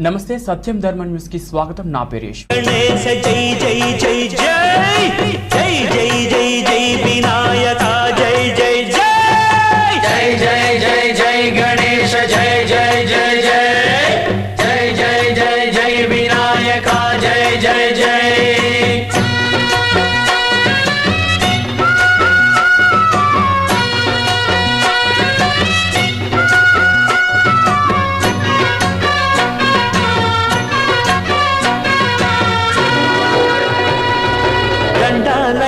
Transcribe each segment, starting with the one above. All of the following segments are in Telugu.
నమస్తే సత్యం ధర్మ న్యూస్ కి స్వాగతం నా పేరేష్ గణేశ జై జై జై జై జై జై జై జై వినాయక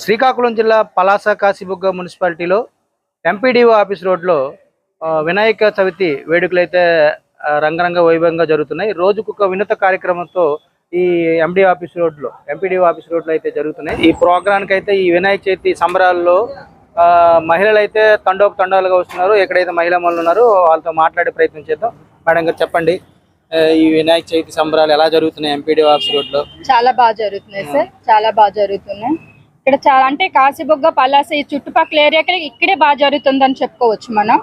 శ్రీకాకుళం జిల్లా పలాస కాశీబుగ్గ మున్సిపాలిటీలో ఎంపీడీఓ ఆఫీస్ రోడ్లో ఆ, వినాయక చవితి వేడుకలు అయితే రంగరంగ వైభవంగా జరుగుతున్నాయి. రోజుకొక వినత కార్యక్రమంతో ఈ ఎండి ఆఫీస్ రోడ్లో ఎంపీడీఓ ఆఫీస్ రోడ్లో అయితే జరుగుతున్నాయి. ఈ ప్రోగ్రామ్కి అయితే ఈ వినాయక చవితి సంబరాల్లో ఆ, మహిళలు అయితే తండోపు తండాలుగా వస్తున్నారు. ఎక్కడైతే మహిళా మనులు ఉన్నారో వాళ్ళతో మాట్లాడే ప్రయత్నం చేద్దాం. మేడం గారు చెప్పండి ఈ వినాయక చవితి సంబరాలు ఎలా జరుగుతున్నాయి ఎంపీడీఓ ఆఫీస్ రోడ్లో? చాలా బాగా జరుగుతున్నాయి సార్. చాలా బాగా జరుగుతున్నాయి. ఇక్కడ చాలా అంటే కాశీబుగ్గ పలాస ఈ చుట్టుపక్కల ఏరియాకి ఇక్కడే బాగా జరుగుతుందని చెప్పుకోవచ్చు మనం.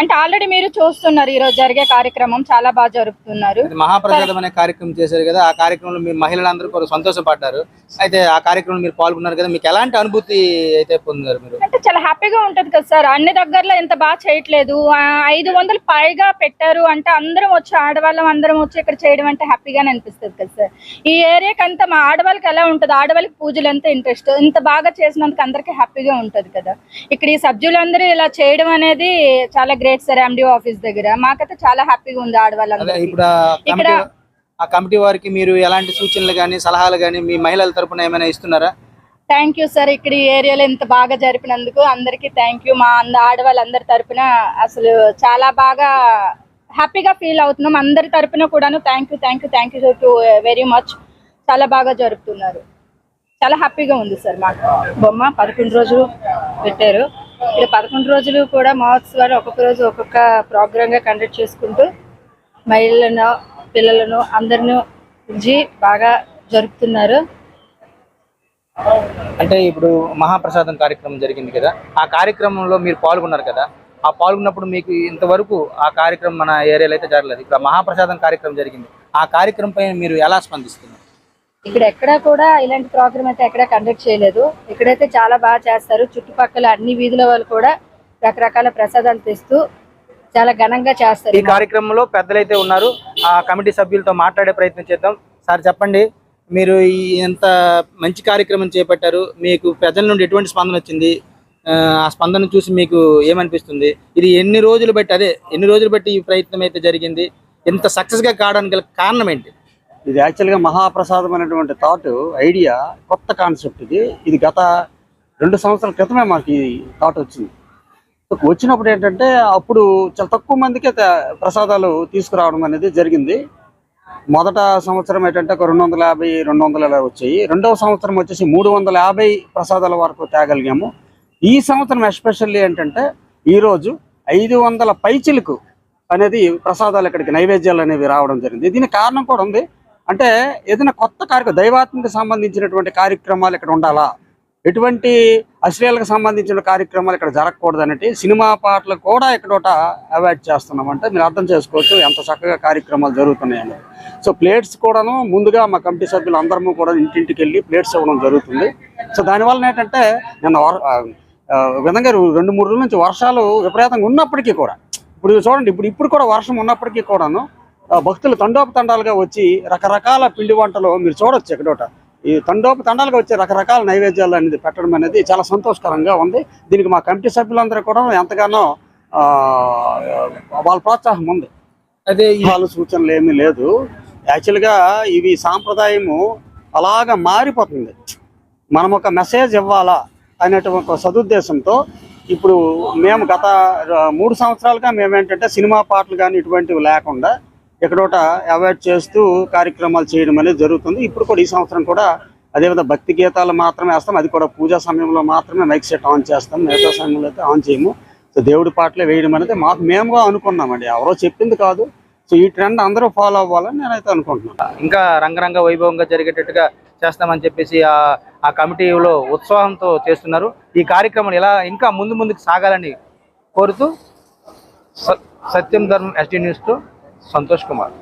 అంటే ఆల్రెడీ మీరు చూస్తున్నారు ఈ రోజు జరిగే కార్యక్రమం చాలా బాగా జరుపుతున్నారు. మహాప్రసాదం అనే కార్యక్రమం చేశారు కదా ఆ కార్యక్రమంలో మీ మహిళలందరూ సంతోషపడ్డారు. అయితే ఆ కార్యక్రమం మీరు పాల్గొన్నారు కదా మీకు ఎలాంటి అనుభూతి అయితే పొందారు మీరు? చాలా హ్యాపీగా ఉంటది కదా సార్. అన్ని దగ్గరలో ఇంత బాగా చేయట్లేదు. ఐదు వందలు పైగా పెట్టారు అంటే అందరం వచ్చి ఆడవాళ్ళం అందరం వచ్చి ఇక్కడ చేయడం అంటే హ్యాపీగానే అనిపిస్తుంది కదా సార్. ఈ ఏరియాకి అంతా మా ఆడవాళ్ళకి ఎలా ఉంటుంది? ఆడవాళ్ళకి పూజలు ఎంత ఇంట్రెస్ట్ ఇంత బాగా చేసినందుకు అందరికీ హ్యాపీగా ఉంటది కదా. ఇక్కడ ఈ సభ్యులందరూ ఇలా చేయడం అనేది చాలా గ్రేట్ సార్ ఎండిఓ ఆఫీస్ దగ్గర. మాకైతే చాలా హ్యాపీగా ఉంది అదే ఆడవాళ్ళందరికీ ఇప్పుడు ఆ ఇక్కడ ఆ కమిటీ వారికి మీరు ఎలాంటి సూచనలు కానీ సలహాలు కానీ మీ మహిళల తరపున ఏమైనా ఇస్తున్నారా? థ్యాంక్ యూ సార్ ఇక్కడ ఈ ఏరియాలో ఇంత బాగా జరిపినందుకు. అందరికీ థ్యాంక్ యూ. మా అంద ఆడవాళ్ళందరి తరపున అసలు చాలా బాగా హ్యాపీగా ఫీల్ అవుతున్నాం. అందరి తరపున కూడాను thank you thank you thank you to very much. చాలా బాగా జరుపుతున్నారు. చాలా హ్యాపీగా ఉంది సార్ మాకు. బొమ్మ పదకొండు రోజులు పెట్టారు. ఇక్కడ పదకొండు రోజులు కూడా మహోత్సవాలు ఒక్కొక్క రోజు ఒక్కొక్క ప్రోగ్రాంగా కండక్ట్ చేసుకుంటూ మహిళలను పిల్లలను అందరిని ఉంచి బాగా జరుపుతున్నారు. అంటే ఇప్పుడు మహాప్రసాదం కార్యక్రమం జరిగింది కదా ఆ కార్యక్రమంలో మీరు పాల్గొన్నారు కదా ఆ పాల్గొన్నప్పుడు మీకు ఇంతవరకు ఆ కార్యక్రమం మన ఏరియాలో అయితే జరగలేదు. ఇక్కడ మహాప్రసాదం కార్యక్రమం జరిగింది. ఆ కార్యక్రమం పైన మీరు ఎలా స్పందిస్తున్నారు? ఇక్కడ ఎక్కడ కూడా ఇలాంటి ప్రోగ్రామ్ అయితే ఎక్కడ కండక్ట్ చేయలేదు. ఇక్కడైతే చాలా బాగా చేస్తారు. చుట్టుపక్కల అన్ని వీధుల వాళ్ళు కూడా రకరకాల ప్రసాదాలు తెస్తూ చాలా ఘనంగా ఈ చేస్తారు కార్యక్రమంలో పెద్దలైతే ఉన్నారు. ఆ కమిటీ సభ్యులతో మాట్లాడే ప్రయత్నం చేద్దాం. సార్ చెప్పండి. మీరు ఎంత మంచి కార్యక్రమం చేపట్టారు. మీకు ప్రజల నుండి ఎటువంటి స్పందన వచ్చింది? ఆ, స్పందన చూసి మీకు ఏమనిపిస్తుంది? ఇది ఎన్ని రోజులు బట్టి అదే ఎన్ని రోజులు బట్టి ఈ ప్రయత్నం అయితే జరిగింది? ఇంత సక్సెస్గా కావడానికి గల కారణం ఏంటి? ఇది యాక్చువల్గా మహాప్రసాదం అనేటువంటి థాట్ ఐడియా కొత్త కాన్సెప్ట్ ఇది. ఇది గత రెండు సంవత్సరాల క్రితమే మాకు ఈ థాట్ వచ్చింది. వచ్చినప్పుడు ఏంటంటే అప్పుడు చాలా తక్కువ మందికి ప్రసాదాలు తీసుకురావడం అనేది జరిగింది. మొదట సంవత్సరం ఏంటంటే ఒక రెండు వందల యాభై రెండు వందల వచ్చాయి. రెండవ సంవత్సరం వచ్చేసి మూడు వందల యాభై ప్రసాదాల వరకు తేగలిగాము. ఈ సంవత్సరం ఎస్పెషల్లీ ఏంటంటే ఈరోజు ఐదు వందల పైచిలకు అనేది ప్రసాదాలు ఇక్కడికి నైవేద్యాలు అనేవి రావడం జరిగింది. దీనికి కారణం కూడా ఉంది. అంటే ఏదైనా కొత్త కార్యక్రమం దైవాత్మకి సంబంధించినటువంటి కార్యక్రమాలు ఇక్కడ ఉండాలా? ఎటువంటి అశ్లీలకు సంబంధించిన కార్యక్రమాలు ఇక్కడ జరగకూడదనేటి సినిమా పాటలు కూడా ఇక్కడోట అవాయిడ్ చేస్తున్నామంటే మీరు అర్థం చేసుకోవచ్చు ఎంత చక్కగా కార్యక్రమాలు జరుగుతున్నాయని. సో ప్లేట్స్ కూడాను ముందుగా మా కమిటీ సభ్యులు అందరము కూడా ఇంటింటికి వెళ్ళి ప్లేట్స్ ఇవ్వడం జరుగుతుంది. సో దానివల్ల ఏంటంటే నిన్న వర్- విధంగా రెండు మూడు రోజుల నుంచి వర్షాలు విపరీతంగా ఉన్నప్పటికీ కూడా ఇప్పుడు చూడండి ఇప్పుడు ఇప్పుడు కూడా వర్షం ఉన్నప్పటికీ కూడాను భక్తులు తండోపతండాలుగా వచ్చి రకరకాల పిండి వంటలు మీరు చూడొచ్చు ఎక్కడోట. ఈ తండోపతండాలుగా వచ్చే రకరకాల నైవేద్యాలు అనేది పెట్టడం అనేది చాలా సంతోషకరంగా ఉంది. దీనికి మా కమిటీ సభ్యులందరూ కూడా ఎంతగానో వాళ్ళ ప్రోత్సాహం ఉంది. అదే వాళ్ళ సూచనలు ఏమీ లేదు. యాక్చువల్గా ఇవి సాంప్రదాయము అలాగా మారిపోతుంది. మనం ఒక మెసేజ్ ఇవ్వాలా అనేటువంటి ఒక సదుద్దేశంతో ఇప్పుడు మేము గత మూడు సంవత్సరాలుగా మేము ఏంటంటే సినిమా పాటలు కానీ ఇటువంటివి లేకుండా ఎక్కడోట అవాయిడ్ చేస్తూ కార్యక్రమాలు చేయడం అనేది జరుగుతుంది. ఇప్పుడు కూడా ఈ సంవత్సరం కూడా అదేవిధంగా భక్తి గీతాలు మాత్రమే వేస్తాం. అది కూడా పూజా సమయంలో మాత్రమే మైక్ సెట్ ఆన్ చేస్తాం. మిగతా సమయంలో అయితే ఆన్ చేయము. సో దేవుడి పాటలే వేయడం అనేది మాకు మేము అనుకున్నామండి. ఎవరో చెప్పింది కాదు. సో ఈ ట్రెండ్ అందరూ ఫాలో అవ్వాలని నేనైతే అనుకుంటున్నాను. ఇంకా రంగరంగ వైభవంగా జరిగేటట్టుగా చేస్తామని చెప్పేసి ఆ ఆ కమిటీలో ఉత్సాహంతో చేస్తున్నారు. ఈ కార్యక్రమం ఎలా ఇంకా ముందు ముందుకు సాగాలని కోరుతూ సత్యం ధర్మం ఎస్టీ న్యూస్తో సంతోష్ కుమార్.